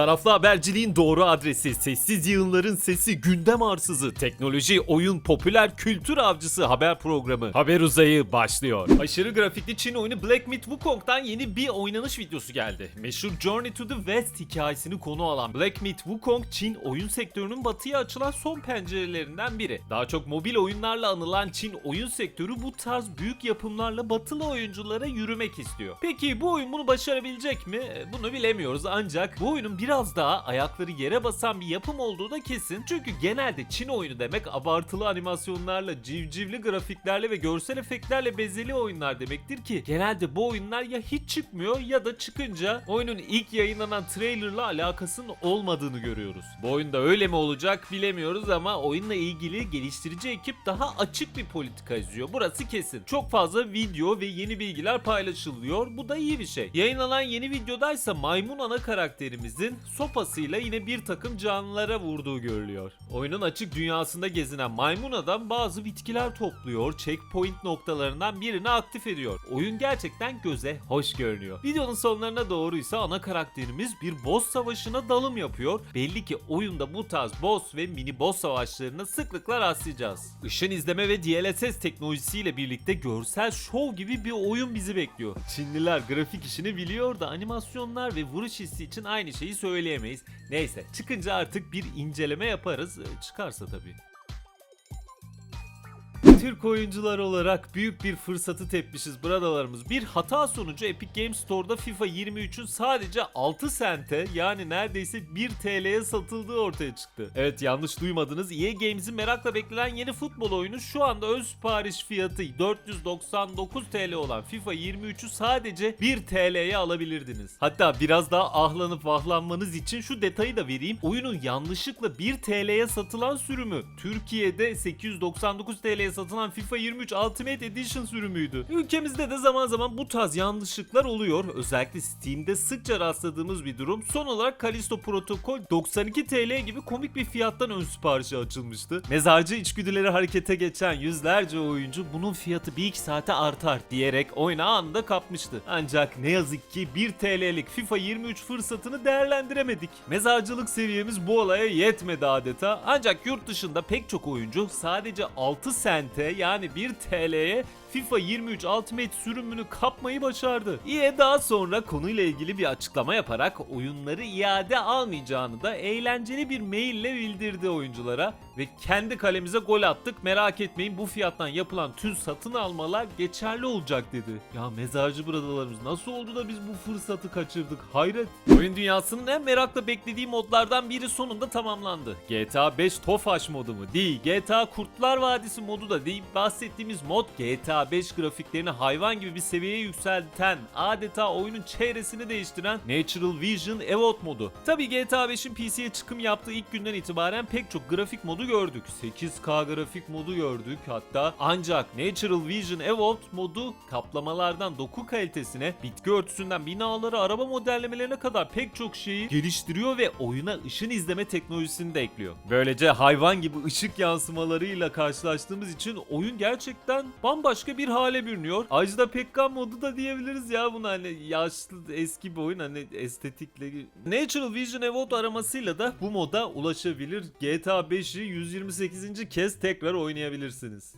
Taraflı haberciliğin doğru adresi, sessiz yığınların sesi, gündem arsızı, teknoloji, oyun, popüler kültür avcısı haber programı Haber Uzayı başlıyor. Aşırı grafikli Çin oyunu Black Myth Wukong'dan yeni bir oynanış videosu geldi. Meşhur Journey to the West hikayesini konu alan Black Myth Wukong, Çin oyun sektörünün batıya açılan son pencerelerinden biri. Daha çok mobil oyunlarla anılan Çin oyun sektörü bu tarz büyük yapımlarla batılı oyunculara yürümek istiyor. Peki bu oyun bunu başarabilecek mi? Bunu bilemiyoruz ancak bu oyunun biraz daha ayakları yere basan bir yapım olduğu da kesin. Çünkü genelde Çin oyunu demek abartılı animasyonlarla, civcivli grafiklerle ve görsel efektlerle bezeli oyunlar demektir ki genelde bu oyunlar ya hiç çıkmıyor ya da çıkınca oyunun ilk yayınlanan trailerla alakasının olmadığını görüyoruz. Bu oyunda öyle mi olacak bilemiyoruz ama oyunla ilgili geliştirici ekip daha açık bir politika izliyor. Burası kesin. Çok fazla video ve yeni bilgiler paylaşılıyor. Bu da iyi bir şey. Yayınlanan yeni videodaysa maymun ana karakterimizin sopasıyla yine bir takım canlılara vurduğu görülüyor. Oyunun açık dünyasında gezinen maymun adam bazı bitkiler topluyor, checkpoint noktalarından birini aktif ediyor. Oyun gerçekten göze hoş görünüyor. Videonun sonlarına doğruysa ana karakterimiz bir boss savaşına dalım yapıyor. Belli ki oyunda bu tarz boss ve mini boss savaşlarına sıklıkla rastlayacağız. Işın izleme ve DLSS teknolojisiyle birlikte görsel şov gibi bir oyun bizi bekliyor. Çinliler grafik işini biliyor da animasyonlar ve vuruş hissi için aynı şeyi söyleyemeyiz. Neyse çıkınca artık bir inceleme yaparız. Ee, Çıkarsa tabii. Türk oyuncular olarak büyük bir fırsatı tepmişiz bradalarımız. Bir hata sonucu Epic Games Store'da FIFA 23'ün sadece 6 sente yani neredeyse 1 TL'ye satıldığı ortaya çıktı. Evet yanlış duymadınız. EA Games'in merakla beklenen yeni futbol oyunu şu anda ön sipariş fiyatı 499 TL olan FIFA 23'ü sadece 1 TL'ye alabilirdiniz. Hatta biraz daha ahlanıp vahlanmanız için şu detayı da vereyim. Oyunun yanlışlıkla 1 TL'ye satılan sürümü Türkiye'de 899 TL'ye satılan FIFA 23 Ultimate Edition sürümüydü. Ülkemizde de zaman zaman bu tarz yanlışlıklar oluyor. Özellikle Steam'de sıkça rastladığımız bir durum. Son olarak Kalisto Protokol 92 TL gibi komik bir fiyattan ön siparişe açılmıştı. Mezarcı içgüdüleri harekete geçen yüzlerce oyuncu bunun fiyatı bir iki saate artar diyerek oyunu anında kapmıştı. Ancak ne yazık ki 1 TL'lik FIFA 23 fırsatını değerlendiremedik. Mezarcılık seviyemiz bu olaya yetmedi adeta. Ancak yurt dışında pek çok oyuncu sadece 6 sente yani 1 TL'ye FIFA 23 Ultimate sürümünü kapmayı başardı. EA daha sonra konuyla ilgili bir açıklama yaparak oyunları iade almayacağını da eğlenceli bir maille bildirdi oyunculara ve kendi kalemize gol attık merak etmeyin bu fiyattan yapılan tüm satın almalar geçerli olacak dedi. Ya mezarcı bradalarımız nasıl oldu da biz bu fırsatı kaçırdık hayret. Oyun dünyasının en merakla beklediği modlardan biri sonunda tamamlandı. GTA 5 Tofaş modu mu? Değil. GTA Kurtlar Vadisi modu da değil. Bahsettiğimiz mod GTA 5 grafiklerini hayvan gibi bir seviyeye yükselten, adeta oyunun çevresini değiştiren Natural Vision Evote modu. Tabi GTA 5'in PC'ye çıkım yaptığı ilk günden itibaren pek çok grafik modu gördük. 8K grafik modu gördük hatta. Ancak Natural Vision Evote modu kaplamalardan doku kalitesine, bitki örtüsünden binaları, araba modellemelerine kadar pek çok şeyi geliştiriyor ve oyuna ışın izleme teknolojisini de ekliyor. Böylece hayvan gibi ışık yansımalarıyla karşılaştığımız için oyun gerçekten bambaşka bir hale bürünüyor. Ajda Pekkan modu da diyebiliriz ya buna hani yaşlı eski bir oyun hani estetikle. Natural Vision Evote aramasıyla da bu moda ulaşabilir. GTA 5'i 128. kez tekrar oynayabilirsiniz.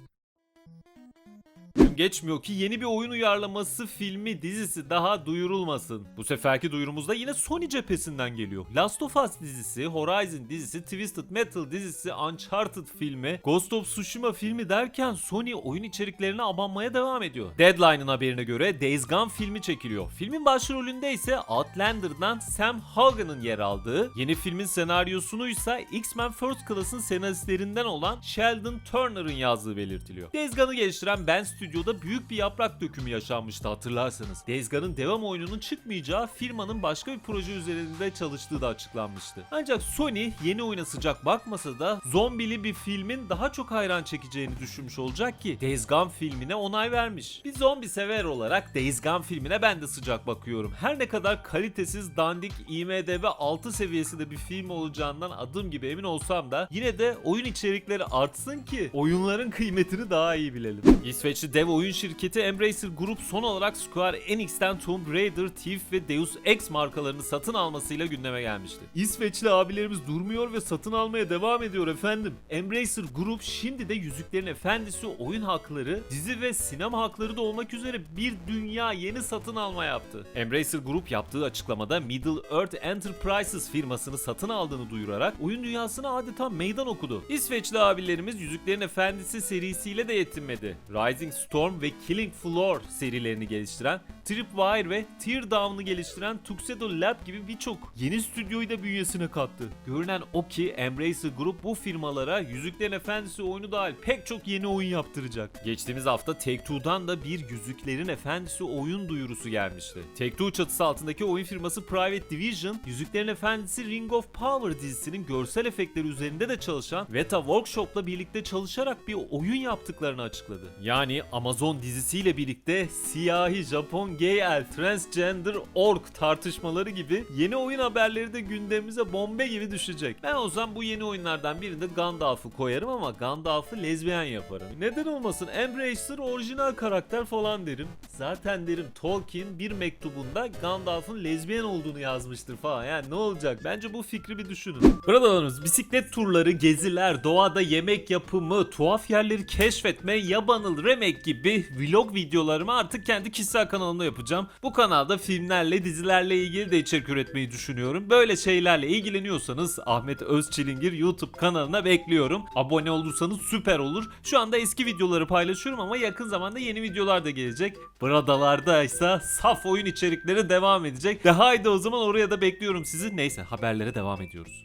Geçmiyor ki yeni bir oyun uyarlaması filmi dizisi daha duyurulmasın. Bu seferki duyurumuz da yine Sony cephesinden geliyor. Last of Us dizisi, Horizon dizisi, Twisted Metal dizisi, Uncharted filmi, Ghost of Tsushima filmi derken Sony oyun içeriklerine abanmaya devam ediyor. Deadline'ın haberine göre Days Gone filmi çekiliyor. Filmin başrolünde ise Outlander'dan Sam Hagen'ın yer aldığı, yeni filmin senaryosunu ise X-Men First Class'ın senaristlerinden olan Sheldon Turner'ın yazdığı belirtiliyor. Days Gone'ı geliştiren Ben Studio'da büyük bir yaprak dökümü yaşanmıştı hatırlarsanız. Days Gone'ın devam oyununun çıkmayacağı firmanın başka bir proje üzerinde çalıştığı da açıklanmıştı. Ancak Sony yeni oyuna sıcak bakmasa da zombili bir filmin daha çok hayran çekeceğini düşünmüş olacak ki Days Gone filmine onay vermiş. Bir zombi sever olarak Days Gone filmine ben de sıcak bakıyorum. Her ne kadar kalitesiz, dandik, IMDB 6 seviyesinde bir film olacağından adım gibi emin olsam da yine de oyun içerikleri artsın ki oyunların kıymetini daha iyi bilelim. İsveçli dev oyun şirketi Embracer Group son olarak Square Enix'ten Tomb Raider, Thief ve Deus Ex markalarını satın almasıyla gündeme gelmişti. İsveçli abilerimiz durmuyor ve satın almaya devam ediyor efendim. Embracer Group şimdi de Yüzüklerin Efendisi oyun hakları, dizi ve sinema hakları da olmak üzere bir dünya yeni satın alma yaptı. Embracer Group yaptığı açıklamada Middle Earth Enterprises firmasını satın aldığını duyurarak oyun dünyasına adeta meydan okudu. İsveçli abilerimiz Yüzüklerin Efendisi serisiyle de yetinmedi. Rising Storm ve Killing Floor serilerini geliştiren, Tripwire ve Teardown'u geliştiren Tuxedo Lab gibi birçok yeni stüdyoyu da bünyesine kattı. Görünen o ki Embracer Group bu firmalara Yüzüklerin Efendisi oyunu dahil pek çok yeni oyun yaptıracak. Geçtiğimiz hafta Take-Two'dan da bir Yüzüklerin Efendisi oyun duyurusu gelmişti. Take-Two çatısı altındaki oyun firması Private Division, Yüzüklerin Efendisi Ring of Power dizisinin görsel efektleri üzerinde de çalışan Weta Workshop'la birlikte çalışarak bir oyun yaptıklarını açıkladı. Yani Amazon dizisiyle birlikte siyahi Japon gay el transgender ork tartışmaları gibi yeni oyun haberleri de gündemimize bombe gibi düşecek. Ben o zaman bu yeni oyunlardan birinde Gandalf'ı koyarım ama Gandalf'ı lezbiyen yaparım. Neden olmasın Embracer orijinal karakter falan derim. Zaten derim Tolkien bir mektubunda Gandalf'ın lezbiyen olduğunu yazmıştır falan. Yani ne olacak? Bence bu fikri bir düşünün. Buralarımız bisiklet turları, geziler, doğada yemek yapımı, tuhaf yerleri keşfetme, yabanıl remake gibi vlog videolarımı artık kendi kişisel kanalımda yapacağım. Bu kanalda filmlerle, dizilerle ilgili de içerik üretmeyi düşünüyorum. Böyle şeylerle ilgileniyorsanız Ahmet Özçilingir YouTube kanalına bekliyorum. Abone olursanız süper olur. Şu anda eski videoları paylaşıyorum ama yakın zamanda yeni videolar da gelecek. Bradalarda ise saf oyun içerikleri devam edecek. De haydi o zaman oraya da bekliyorum sizi. Neyse haberlere devam ediyoruz.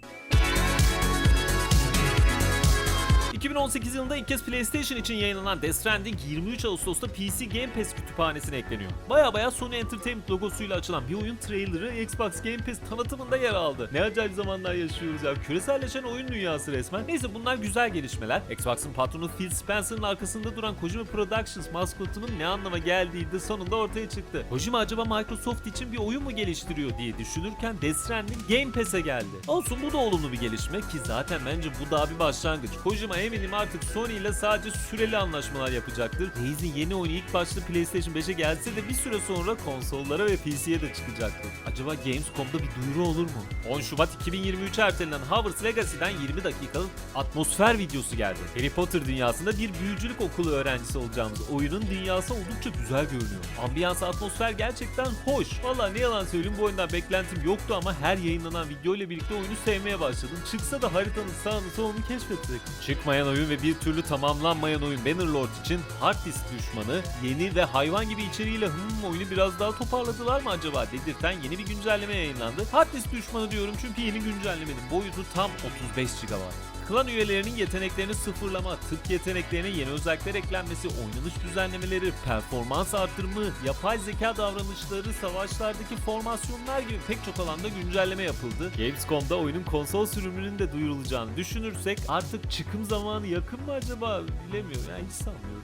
2018 yılında ilk kez PlayStation için yayınlanan Death Stranding 23 Ağustos'ta PC Game Pass kütüphanesine ekleniyor. Baya baya Sony Entertainment logosuyla açılan bir oyun trailerı Xbox Game Pass tanıtımında yer aldı. Ne acayip zamanlar yaşıyoruz ya. Küreselleşen oyun dünyası resmen. Neyse bunlar güzel gelişmeler. Xbox'ın patronu Phil Spencer'ın arkasında duran Kojima Productions maskotunun ne anlama geldiği de sonunda ortaya çıktı. Kojima acaba Microsoft için bir oyun mu geliştiriyor diye düşünürken Death Stranding Game Pass'e geldi. Olsun bu da olumlu bir gelişme ki zaten bence bu daha bir başlangıç. Kojima eminim artık Sony ile sadece süreli anlaşmalar yapacaktır. Daisy yeni oyunu ilk başta PlayStation 5'e gelse de bir süre sonra konsollara ve PC'ye de çıkacaktır. Acaba Gamescom'da bir duyuru olur mu? 10 Şubat 2023 ertelenen Hogwarts Legacy'den 20 dakikalık atmosfer videosu geldi. Harry Potter dünyasında bir büyücülük okulu öğrencisi olacağımız oyunun dünyası oldukça güzel görünüyor. Ambiyans atmosfer gerçekten hoş. Valla ne yalan söyleyeyim bu oyundan beklentim yoktu ama her yayınlanan video ile birlikte oyunu sevmeye başladım. Çıksa da haritanın sağını solunu keşfedecek. Çıkmayan oyun ve bir türlü tamamlanmayan oyun Bannerlord için hard disk düşmanı yeni ve hayvan gibi içeriğiyle hım oyunu biraz daha toparladılar mı acaba dedirten yeni bir güncelleme yayınlandı. Hard disk düşmanı diyorum çünkü yeni güncellemenin boyutu tam 35 GB. Klan üyelerinin yeteneklerini sıfırlama, tık yeteneklerine yeni özellikler eklenmesi, oynanış düzenlemeleri, performans artırımı, yapay zeka davranışları, savaşlardaki formasyonlar gibi pek çok alanda güncelleme yapıldı. Gamescom'da oyunun konsol sürümünün de duyurulacağını düşünürsek artık çıkım zamanı yakın mı acaba bilemiyorum. Yani hiç sanmıyorum.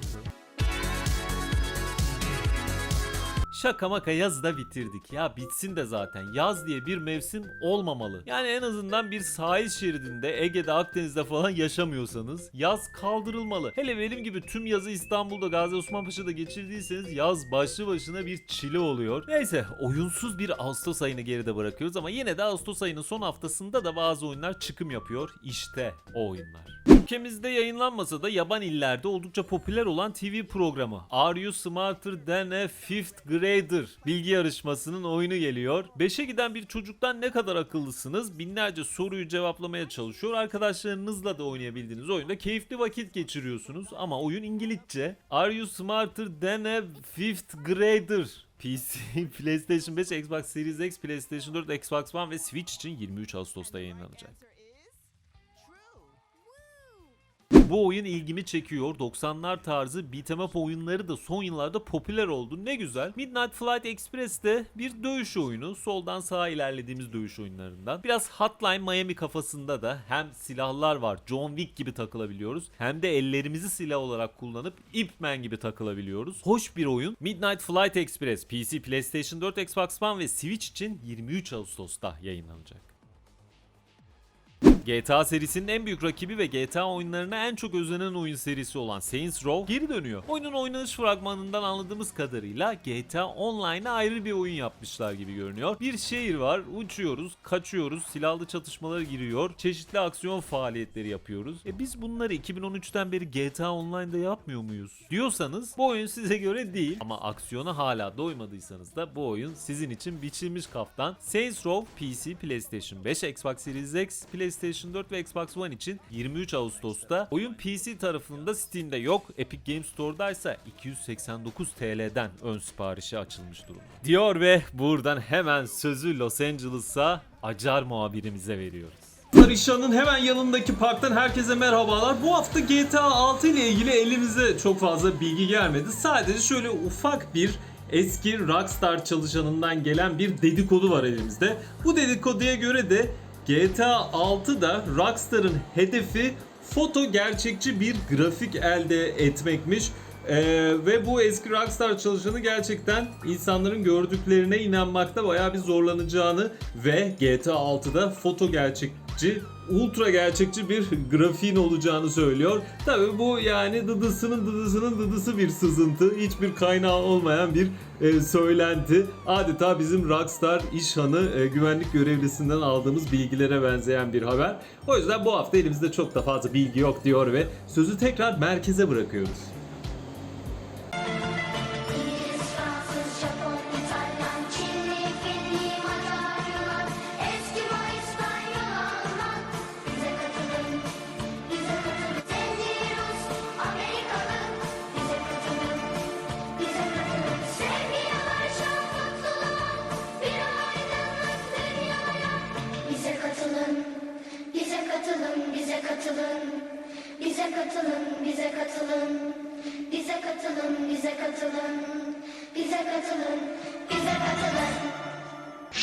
Şaka maka yazı da bitirdik. Ya bitsin de zaten. Yaz diye bir mevsim olmamalı. Yani en azından bir sahil şeridinde Ege'de Akdeniz'de falan yaşamıyorsanız yaz kaldırılmalı. Hele benim gibi tüm yazı İstanbul'da Gazi Osman Paşa'da geçirdiyseniz yaz başlı başına bir çile oluyor. Neyse oyunsuz bir Ağustos ayını geride bırakıyoruz ama yine de Ağustos ayının son haftasında da bazı oyunlar çıkım yapıyor. İşte o oyunlar. Ülkemizde yayınlanmasa da yaban illerde oldukça popüler olan TV programı Are You Smarter Than a Fifth Grader bilgi yarışmasının oyunu geliyor. 5'e giden bir çocuktan ne kadar akıllısınız? Binlerce soruyu cevaplamaya çalışıyor. Arkadaşlarınızla da oynayabildiğiniz oyunda keyifli vakit geçiriyorsunuz ama oyun İngilizce. Are You Smarter Than a Fifth Grader? PC, PlayStation 5, Xbox Series X, PlayStation 4, Xbox One ve Switch için 23 Ağustos'ta yayınlanacak. Bu oyun ilgimi çekiyor. 90'lar tarzı beat'em up oyunları da son yıllarda popüler oldu. Ne güzel. Midnight Flight Express de bir dövüş oyunu. Soldan sağa ilerlediğimiz dövüş oyunlarından. Biraz Hotline Miami kafasında da hem silahlar var. John Wick gibi takılabiliyoruz. Hem de ellerimizi silah olarak kullanıp Ip Man gibi takılabiliyoruz. Hoş bir oyun. Midnight Flight Express PC, PlayStation 4, Xbox One ve Switch için 23 Ağustos'ta yayınlanacak. GTA serisinin en büyük rakibi ve GTA oyunlarına en çok özenen oyun serisi olan Saints Row geri dönüyor. Oyunun oynanış fragmanından anladığımız kadarıyla GTA Online'a ayrı bir oyun yapmışlar gibi görünüyor. Bir şehir var, uçuyoruz, kaçıyoruz, silahlı çatışmalara giriyor, çeşitli aksiyon faaliyetleri yapıyoruz. E biz bunları 2013'ten beri GTA Online'da yapmıyor muyuz? Diyorsanız bu oyun size göre değil ama aksiyona hala doymadıysanız da bu oyun sizin için biçilmiş kaftan. Saints Row PC, PlayStation 5, Xbox Series X, PlayStation 4 ve Xbox One için 23 Ağustos'ta. Oyun PC tarafında Steam'de yok. Epic Games Store'daysa 289 TL'den ön siparişi açılmış durumda. Diyor ve buradan hemen sözü Los Angeles'a Acar muhabirimize veriyoruz. Rişan'ın hemen yanındaki parktan herkese merhabalar. Bu hafta GTA 6 ile ilgili elimize çok fazla bilgi gelmedi. Sadece şöyle ufak bir eski Rockstar çalışanından gelen bir dedikodu var elimizde. Bu dedikoduya göre de GTA 6'da Rockstar'ın hedefi foto gerçekçi bir grafik elde etmekmiş. Ee, ve bu eski Rockstar çalışanı gerçekten insanların gördüklerine inanmakta bayağı bir zorlanacağını ve GTA 6'da foto gerçekçi, ultra gerçekçi bir grafiğin olacağını söylüyor. Tabi bu yani dıdısının dıdısının dıdısı bir sızıntı, hiçbir kaynağı olmayan bir e, söylenti. Adeta bizim Rockstar işhanı e, güvenlik görevlisinden aldığımız bilgilere benzeyen bir haber. O yüzden bu hafta elimizde çok da fazla bilgi yok diyor ve sözü tekrar merkeze bırakıyoruz.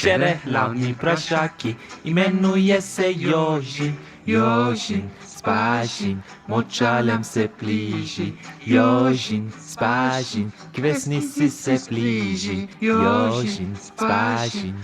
Черелавні прошаки, іменується Йожі, Йожін, спашін, мочалям се пліжі, Йожін, спашін, к весниці се пліжі, Йожін, спашін.